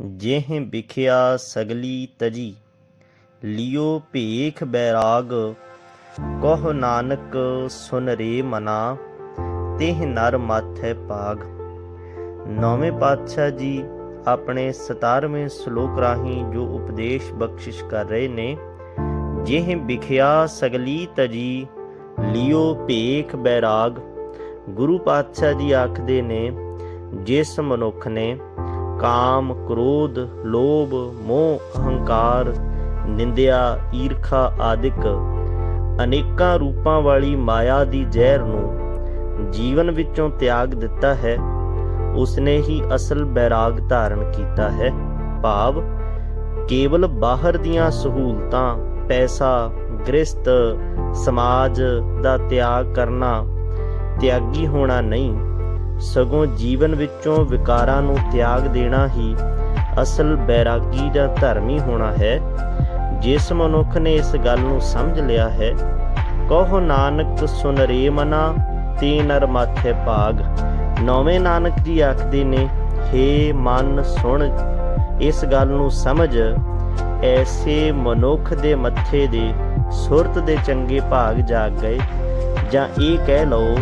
ਜਿਹ ਵਿਖਿਆ ਸਗਲੀ ਤਜੀ, ਲਿਓ ਭੇਖ ਬੈਰਾਗ, ਕਹ ਨਾਨਕ ਸੁਨ ਰੇ ਮਨਾ, ਤਿਹ ਨਰ ਮਾਥੈ ਪਾਗ ਨੌਵੇਂ ਪਾਤਸ਼ਾਹ ਜੀ ਆਪਣੇ 17ਵੇਂ ਸ਼ਲੋਕ ਰਾਹੀਂ ਜੋ ਉਪਦੇਸ਼ ਬਖਸ਼ਿਸ਼ ਕਰ ਰਹੇ ਨੇ, ਜਿਹ ਵਿਖਿਆ ਸਗਲੀ ਤਜੀ, ਲਿਓ ਭੇਖ ਬੈਰਾਗ, ਗੁਰੂ ਪਾਤਸ਼ਾਹ ਜੀ ਆਖਦੇ ਨੇ, ਜਿਸ ਮਨੁੱਖ ਨੇ ਕਾਮ, ਕ੍ਰੋਧ, ਲੋਭ, ਮੋਹ, ਅਹੰਕਾਰ, ਨਿੰਦਿਆ, ਈਰਖਾ ਆਦਿਕ ਅਨੇਕਾਂ ਰੂਪਾਂ ਵਾਲੀ ਮਾਇਆ ਦੀ ਜ਼ਹਿਰ ਨੂੰ ਜੀਵਨ ਵਿੱਚੋਂ ਤਿਆਗ ਦਿੱਤਾ ਹੈ। ਉਸਨੇ ਹੀ ਅਸਲ ਬੈਰਾਗ ਧਾਰਨ ਕੀਤਾ ਹੈ। ਭਾਵ, ਕੇਵਲ ਬਾਹਰ ਦੀਆਂ ਸਹੂਲਤਾਂ, ਪੈਸਾ ਗ੍ਰਸਤ ਸਮਾਜ ਦਾ ਤਿਆਗ ਕਰਨਾ, ਤਿਆਗੀ ਹੋਣਾ ਨਹੀਂ। ਸਗੋਂ ਜੀਵਨ ਵਿੱਚੋਂ ਵਿਕਾਰਾਂ ਨੂੰ ਤਿਆਗ ਦੇਣਾ ਹੀ ਅਸਲ ਬੈਰਾਗੀ ਜਾਂ ਧਰਮੀ ਹੋਣਾ ਹੈ। ਜਿਸ ਮਨੁੱਖ ਨੇ ਇਸ ਗੱਲ ਨੂੰ ਸਮਝ ਲਿਆ ਹੈ, ਕਹੋ ਨਾਨਕ ਸੁਨਰੇ ਮਨਾ, ਤੇ ਨਰ ਮਾਥੇ ਭਾਗ। ਨੌਵੇਂ ਨਾਨਕ ਜੀ ਆਖਦੇ ਨੇ, ਹੇ ਮਨ ਸੁਣ, ਇਸ ਗੱਲ ਨੂੰ ਸਮਝ। ਐਸੇ ਮਨੁੱਖ ਦੇ ਮੱਥੇ ਦੇ ਸੁਰਤ ਦੇ ਚੰਗੇ ਭਾਗ ਜਾਗ ਗਏ। ਜਾਂ ਇਹ ਕਹਿ ਲਓ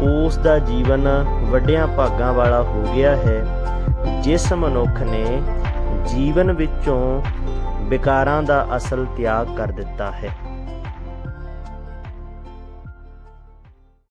ਉਸ ਦਾ ਜੀਵਨ ਵੱਡਿਆਂ ਭਾਗਾਂ ਵਾਲਾ ਹੋ ਗਿਆ ਹੈ। ਜਿਸ ਮਨੁੱਖ ਨੇ ਜੀਵਨ ਵਿੱਚੋਂ ਵਿਕਾਰਾਂ ਦਾ ਅਸਲ ਤਿਆਗ ਕਰ ਦਿੱਤਾ ਹੈ।